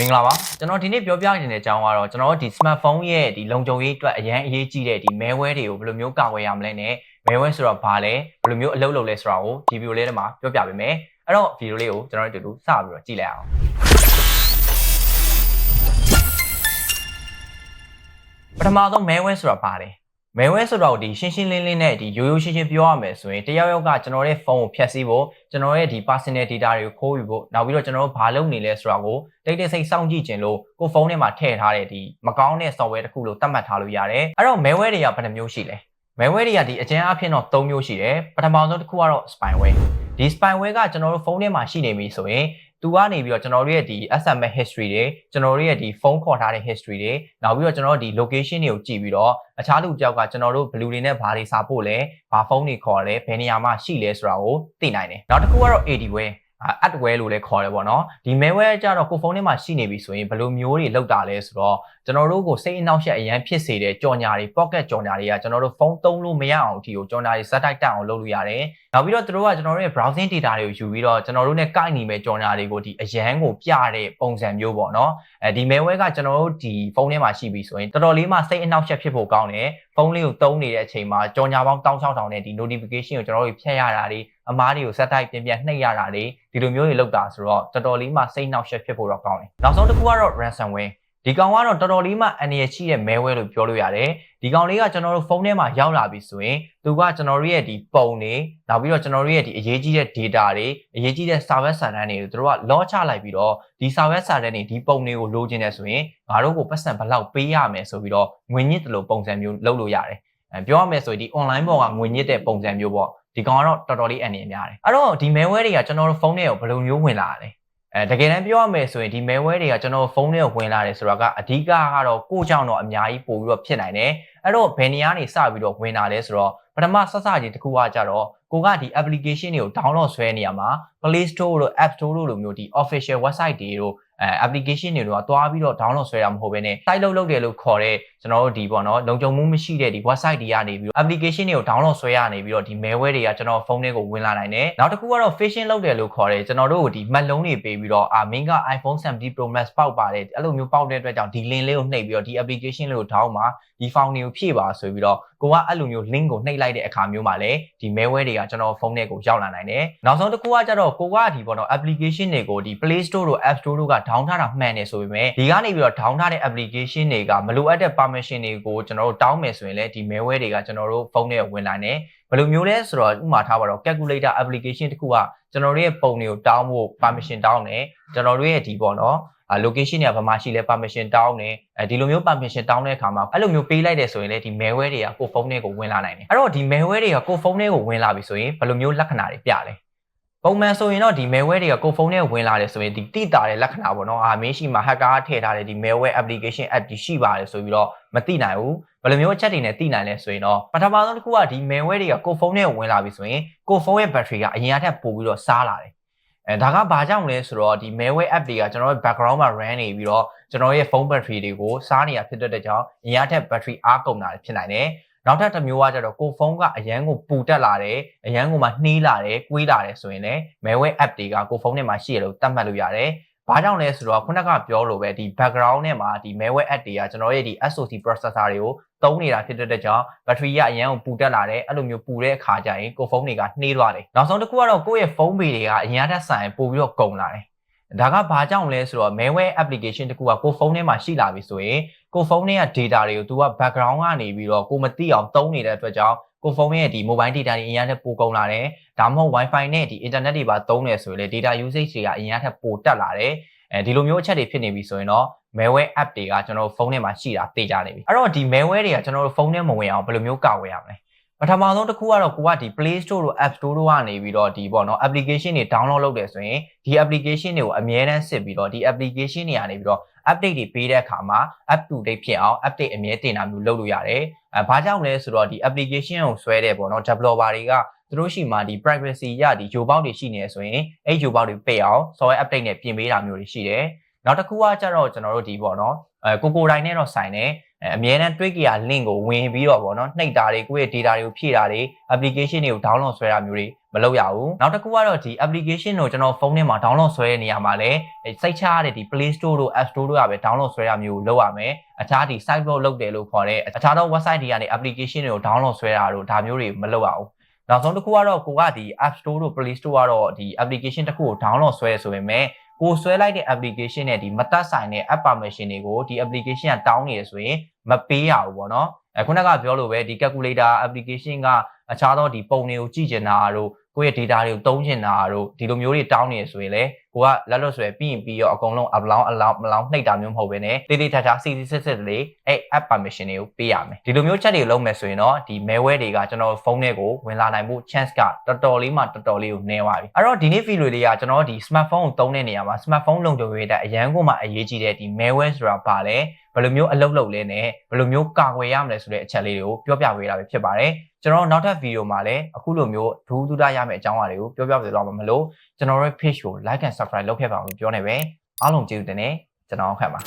မင်္ဂလာပါကျွန်တော်ဒီနေ့ပြောပြနေတဲ့အကြောင်းကတော့ကျွန်တော်တို့ဒီ smartphone ရဲ့ဒီလုံခြုံရေးအတွက်အရန်အရေးကြီးတဲ့ဒီ malware တွေကိုဘယ်လိုမျိုးကာကွယ်ရမလဲနဲ့ malware ဆိုတော့ဘာလဲဘယ်လိုမျိုးအလုပ်လုပ်လဲဆိုတာကိုဒီ video လေးထဲမှာပြောပြပေးမယ်အဲ့တော့ video လေးကိုကျွန်တော်တို့အတူတူစပြီးတော့ကြည့်လိုက်အောင်ပထမဆုံး malware ဆိုတာဘာလဲ malware ဆိုတော့ဒီရှင်းရှင်းလင်းလင်းနဲ့ဒီရိုးရိုးရှင်းရှင်းပြောရမယ်ဆိုရင်တယောက်ယောက်ကကျွန်တော်ရဲ့ဖုန်းကိုဖျက်ဆီးဖို့ကျွန်တော်ရဲ့ဒီ personal data တွေကိုခိုးယူဖို့နောက်ပြီးတော့ကျွန်တော်တို့ဘာလုပ်နေလဲဆိုတာကိုတိတ်တိတ်ဆိတ်စောင့်ကြည့်ခြင်းလို့ကိုဖုန်းထဲမှာထည့်ထားတဲ့ဒီမကောင်းတဲ့ software တစ်ခုလို့သတ်မှတ်ထားလို့ရတယ်အဲ့တော့ malware တွေကဘယ်နှမျိုးရှိလဲ malware တွေကဒီအကျဉ်းအဖြစ်တော့၃မျိုးရှိတယ်ပထမဆုံးတစ်ခုကတော့ spyware ဒီ spyware ကကျွန်တော်တို့ဖုန်းထဲမှာရှိနေပြီဆိုရင် သူကနေပြီးတော့ကျွန်တော်တို့ရဲ့ဒီ SMS history တွေကျွန်တော်တို့ရဲ့ဒီဖုန်းခေါ်ထားတဲ့ history တွေနောက်ပြီးတော့ကျွန်တော်တို့ဒီ location တွေကိုကြည့်ပြီးတော့အခြားလူတစ်ယောက်ကကျွန်တော်တို့ဘယ်လူတွေနဲ့ဘာတွေစာပို့လဲဘာဖုန်းတွေခေါ်လဲဘယ်နေရာမှာရှိလဲဆိုတာကိုသိနိုင်တယ်နောက်တစ်ခုကတော့ ADware adware လို့လည်းခေါ်တယ်ပေါ့နော်ဒီ malware ကြတော့ကိုဖုန်းထဲမှာရှိနေပြီဆိုရင်ဘယ်လိုမျိုးတွေလောက်တာလဲဆိုတော့ကျွန်တော်တို့ကိုစိတ်အနှောက်အယှက်အရန်ဖြစ်စေတဲ့ကြော်ညာတွေ pocket ကြော်ညာတွေကကျွန်တော်တို့ဖုန်းသုံးလို့မရအောင်အထိကိုကြော်ညာတွေ set တိုက်တက်အောင်လုပ်လို့ရတယ်နောက်ပြီးတော့သူတို့ကကျွန်တော်တို့ရဲ့ browsing data တွေကိုယူပြီးတော့ကျွန်တော်တို့နဲ့ကိုက်နေမဲ့ကြော်ညာတွေကိုဒီအရန်ကိုပြတဲ့ပုံစံမျိုးပေါ့နော်အဲဒီ malware ကကျွန်တော်တို့ဒီဖုန်းထဲမှာရှိပြီဆိုရင်တော်တော်လေးမှစိတ်အနှောက်အယှက်ဖြစ်ဖို့ကောင်းတယ်ဖုန်းလေးကိုသုံးနေတဲ့အချိန်မှာကြော်ညာပေါင်းတောင်းချောင်းတောင်းနဲ့ဒီ notification ကိုကျွန်တော်တို့ဖြတ်ရတာတွေအမားတွေကို set တိုက်ပြန်ပြန်နှိပ်ရတာတွေဒီလိုမျိုးတွေလုပ်တာဆိုတော့တော်တော်လေးမှစိတ်နှောက်ယှက်ဖြစ်ဖို့တော့ကောင်းတယ်နောက်ဆုံးတစ်ခုကတော့ ransomware ဒီကောင်ကတော့တော်တော်လေးမှအန္တရာယ်ရှိတဲ့ malware လို့ပြောလို့ရတယ်ဒီကောင်လေးကကျွန်တော်တို့ဖုန်းထဲမှာရောက်လာပြီဆိုရင်သူကကျွန်တော်တို့ရဲ့ဒီပုံတွေနောက်ပြီးတော့ကျွန်တော်တို့ရဲ့ဒီအရေးကြီးတဲ့ data တွေအရေးကြီးတဲ့ server server တွေကိုသူတို့က launch ချလိုက်ပြီးတော့ဒီ server server တွေဒီပုံတွေကိုလိုချင်တယ်ဆိုရင်ငါတို့ကိုပတ်စံဘယ်လောက်ပေးရမယ်ဆိုပြီးတော့ငွေညစ်တယ်လို့ပုံစံမျိုးလုပ်လို့ရတယ်အဲပြောရမယ်ဆိုရင်ဒီ online ပေါ်ကငွေညစ်တဲ့ပုံစံမျိုးပေါ့ဒီကောင်ကတော့တော်တော်လေးအန္တရာယ်များတယ်အဲ့တော့ဒီ malware တွေကကျွန်တော်တို့ဖုန်းထဲကိုဘယ်လိုမျိုးဝင်လာလဲ အဲတကယ်တမ်းပြောရမယ်ဆိုရင်ဒီ malware တွေကကျွန်တော်ဖုန်းထဲကိုဝင်လာတယ်ဆိုတာကအဓိကကတော့ကိုယ့်ကြောင့်တော့အများကြီးပို့ပြီးတော့ဖြစ်နိုင်တယ်အဲ့တော့ဘယ်နေရာနေစပြီးတော့ဝင်လာလဲဆိုတော့ပထမဆက်စချင်းတစ်ခုကကြတော့ကိုကဒီ application တွေကို download ဆွဲနေရမှာ Play Store တို့ App Store တို့လိုမျိုးဒီ official website တွေတို့ အဲ application တွေတော့တွားပြီးတော့ download ဆွဲတာမဟုတ်ဘဲနဲ့ site လုပ်လုပ်တယ်လို့ခေါ်တဲ့ကျွန်တော်တို့ဒီပေါ့နော်လုံခြုံမှုမရှိတဲ့ဒီ website တွေကနေပြီးတော့ application တွေကို download ဆွဲရနေပြီးတော့ဒီ malware တွေကကျွန်တော်ဖုန်းထဲကိုဝင်လာနိုင်တယ်နောက်တစ်ခုကတော့ phishing လုပ်တယ်လို့ခေါ်တယ်ကျွန်တော်တို့ဒီမှတ်လုံးတွေပေးပြီးတော့အာမင်းက iPhone 17 Pro Max ပေါက်ပါတယ်အဲ့လိုမျိုးပေါက်တဲ့အတွက်ကြောင့်ဒီ link လေးကိုနှိပ်ပြီးတော့ဒီ application လေးကို download မှာဒီ file တွေကိုဖြည့်ပါဆိုပြီးတော့ကိုကအဲ့လိုမျိုး link ကိုနှိပ်လိုက်တဲ့အခါမျိုးမှာလည်းဒီ malware တွေကကျွန်တော်ဖုန်းထဲကိုရောက်လာနိုင်တယ်နောက်ဆုံးတစ်ခုကကြတော့ကိုကဒီပေါ့နော် application တွေကိုဒီ Play Store တို့ App Store တို့က down ထားတာမှန်တယ်ဆိုပေမဲ့ဒီကနေပြီးတော့ down ထားတဲ့ application တွေကမလိုအပ်တဲ့ permission တွေကိုကျွန်တော်တို့တောင်းမယ်ဆိုရင်လည်းဒီ malware တွေကကျွန်တော်တို့ဖုန်းထဲဝင်လာတယ်ဘယ်လိုမျိုးလဲဆိုတော့ဥပမာထားပါတော့ calculator application တခုကကျွန်တော်တို့ရဲ့ပုံတွေကိုတောင်းဖို့ permission တောင်းတယ်ကျွန်တော်တို့ရဲ့ဒီပေါ့နော်အာ location တွေကဘာမှရှိလဲ permission တောင်းတယ်အဲဒီလိုမျိုး permission တောင်းတဲ့အခါမှာအဲ့လိုမျိုးပေးလိုက်တယ်ဆိုရင်လည်းဒီ malware တွေကကိုယ်ဖုန်းထဲကိုဝင်လာနိုင်တယ်အဲ့တော့ဒီ malware တွေကကိုယ်ဖုန်းထဲကိုဝင်လာပြီဆိုရင်ဘယ်လိုမျိုးလက္ခဏာတွေပြလဲ ပုံမှန်ဆိုရင်တော့ဒီ malware တွေကကိုယ်ဖုန်းထဲဝင်လာတယ်ဆိုရင်ဒီတိတာတဲ့လက္ခဏာပေါ့နော်အာမင်းရှိမှာ hacker ထည့်ထားတဲ့ဒီ malware application app ဒီရှိပါတယ်ဆိုပြီးတော့မသိနိုင်ဘူးဘယ်လိုမျိုးအချက်တွေနဲ့သိနိုင်လဲဆိုရင်တော့ပထမဆုံးတစ်ခုကဒီ malware တွေကကိုယ်ဖုန်းထဲကိုဝင်လာပြီဆိုရင်ကိုယ်ဖုန်းရဲ့ battery ကအရင်အထက်ပိုပြီးတော့စားလာတယ်အဲဒါကဘာကြောင့်လဲဆိုတော့ဒီ malware app တွေကကျွန်တော်တို့ background မှာ run နေပြီးတော့ကျွန်တော်ရဲ့ဖုန်း battery တွေကိုစားနေရဖြစ်တဲ့ကြောင့်အရင်အထက် battery အားကုန်တာဖြစ်နိုင်တယ် နောက်ထပ်တစ်မျိုးကကျတော့ကိုဖုန်းကအရန်ကိုပူတက်လာတယ်အရန်ကိုမှနှီးလာတယ်၊ကွေးလာတယ်ဆိုရင်လည်း malware app တွေကကိုဖုန်းထဲမှာရှိရလို့သတ်မှတ်လို့ရတယ်။ဘာကြောင့်လဲဆိုတော့ခုနကပြောလို့ပဲဒီ background နဲ့မှာဒီ malware app တွေကကျွန်တော်ရဲ့ဒီ SOC processor တွေကိုသုံးနေတာဖြစ်တဲ့ကြောင့် battery ကအရန်ကိုပူတက်လာတယ်အဲ့လိုမျိုးပူတဲ့အခါကျရင်ကိုဖုန်းတွေကနှေးသွားတယ်နောက်ဆုံးတစ်ခုကတော့ကိုယ့်ရဲ့ဖုန်းပေတွေကအရင်ထက်ဆိုင်ပို့ပြီးတော့ကုန်လာတယ် ဒါကဘာကြောင့်လဲဆိုတော့ malware application တခုကကိုဖုန်းထဲမှာရှိလာပြီဆိုရင်ကိုဖုန်းထဲက data တွေကို तू က background ကနေပြီးတော့ကိုမသိအောင်သုံးနေတဲ့အတွက်ကြောင့်ကိုဖုန်းရဲ့ဒီ mobile data တွေအရင်ထက်ပိုကုန်လာတယ်ဒါမှမဟုတ် wifi နဲ့ဒီ internet တွေပါသုံးနေဆိုရင်လေ data usage တွေကအရင်ထက်ပိုတက်လာတယ်အဲဒီလိုမျိုးအချက်တွေဖြစ်နေပြီဆိုရင်တော့ malware app တွေကကျွန်တော်တို့ဖုန်းထဲမှာရှိတာသိကြနေပြီအဲ့တော့ဒီ malware တွေကကျွန်တော်တို့ဖုန်းထဲမဝင်အောင်ဘယ်လိုမျိုးကာကွယ်ရမလဲ ပထမဆုံးတစ်ခုကတော့ကိုကဒီ Play Store တို့ App Store တို့ကနေပြီးတော့ဒီပေါ့နော် application တွေ download လုပ်တယ်ဆိုရင်ဒီ application တွေကိုအမြဲတမ်းစစ်ပြီးတော့ဒီ application တွေကနေပြီးတော့ update တွေပေးတဲ့အခါမှာ up to date ဖြစ်အောင် update အမြဲတင်တာမျိုးလုပ်လို့ရတယ်အဲဘာကြောင့်လဲဆိုတော့ဒီ application ကိုဆွဲတဲ့ပေါ့နော် developer တွေကသူတို့ရှိမှဒီ privacy ရဒီဂျိုပေါက်တွေရှိနေဆိုရင်အဲ့ဂျိုပေါက်တွေပိတ်အောင် software update နဲ့ပြင်ပေးတာမျိုးတွေရှိတယ်နောက်တစ်ခုကကျတော့ကျွန်တော်တို့ဒီပေါ့နော်အဲကိုကိုတိုင်းနဲ့တော့ဆိုင်တယ် အဲအမြဲတမ်းတွေ့ကြရ link ကိုဝင်ပြီးတော့ဗောနော်နှိပ်တာတွေကိုယ့်ရဲ့ data တွေကိုဖြည့်တာတွေ application တွေကို download ဆွဲတာမျိုးတွေမလုပ်ရဘူးနောက်တစ်ခုကတော့ဒီ application ကိုကျွန်တော်ဖုန်းထဲမှာ download ဆွဲတဲ့နေရာမှာလည်းစိတ်ချရတဲ့ဒီ Play Store တို့ App Store တို့ကပဲ download ဆွဲတာမျိုးကိုလုပ်ရမယ်အခြားဒီ site block လုပ်တယ်လို့ခေါ်တဲ့အခြားသော website တွေကနေ application တွေကို download ဆွဲတာတို့ဒါမျိုးတွေမလုပ်ရဘူးနောက်ဆုံးတစ်ခုကတော့ကိုကဒီ App Store တို့ Play Store ကတော့ဒီ application တစ်ခုကို download ဆွဲရဆိုပေမဲ့ ကိုဆွဲလိုက်တဲ့ application နဲ့ဒီမသက်ဆိုင်တဲ့ app permission တွေကိုဒီ application ကတောင်းနေရဆိုရင်မပေးရဘူးပေါ့နော်အခုနကပြောလို့ပဲဒီ calculator application ကအခြားသောဒီပုံတွေကိုကြည့်ကျင်တာတို့ကိုယ့်ရဲ့ data တွေကိုသုံးကျင်တာတို့ဒီလိုမျိုးတွေတောင်းနေရဆိုရင်လေကိုကလက်လွတ်ဆွဲပြီးရင်ပြီးတော့အကုန်လုံး upload allow မလောင်းနှိပ်တာမျိုးမဟုတ်ဘဲနဲ့တေးသေးချာချာစီစီစစ်စစ်လေးအဲ့ app permission တွေကိုပေးရမယ်ဒီလိုမျိုးချက်တွေလုပ်မယ်ဆိုရင်တော့ဒီ malware တွေကကျွန်တော်ဖုန်းထဲကိုဝင်လာနိုင်မှု chance ကတော်တော်လေးမှတော်တော်လေးကိုနည်းသွားပြီအဲ့တော့ဒီနေ့ video လေးကကျွန်တော်ဒီ smartphone ကိုသုံးတဲ့နေရာမှာ smartphone လုံခြုံရေးတဲ့အရန်ကိုမှအရေးကြီးတဲ့ဒီ malware ဆိုတာပါလဲဘယ်လိုမျိုးအလုပ်လုပ်လဲနဲ့ဘယ်လိုမျိုးကာကွယ်ရမလဲဆိုတဲ့အချက်လေးတွေကိုပြောပြပေးတာပဲဖြစ်ပါတယ်ကျွန်တော်နောက်ထပ်ဗီဒီယိုမှာလည်းအခုလိုမျိုးဒူးဒူးတာရမယ့်အကြောင်းအရာတွေကိုပြောပြပေးသွားမှာမလို့ကျွန်တော်ရဲ့ page ကို like and subscribe လုပ်ခဲ့ပါအောင်လို့ပြောနေပဲအားလုံးကျေးဇူးတင်နေကျွန်တော်ခန့်ပါ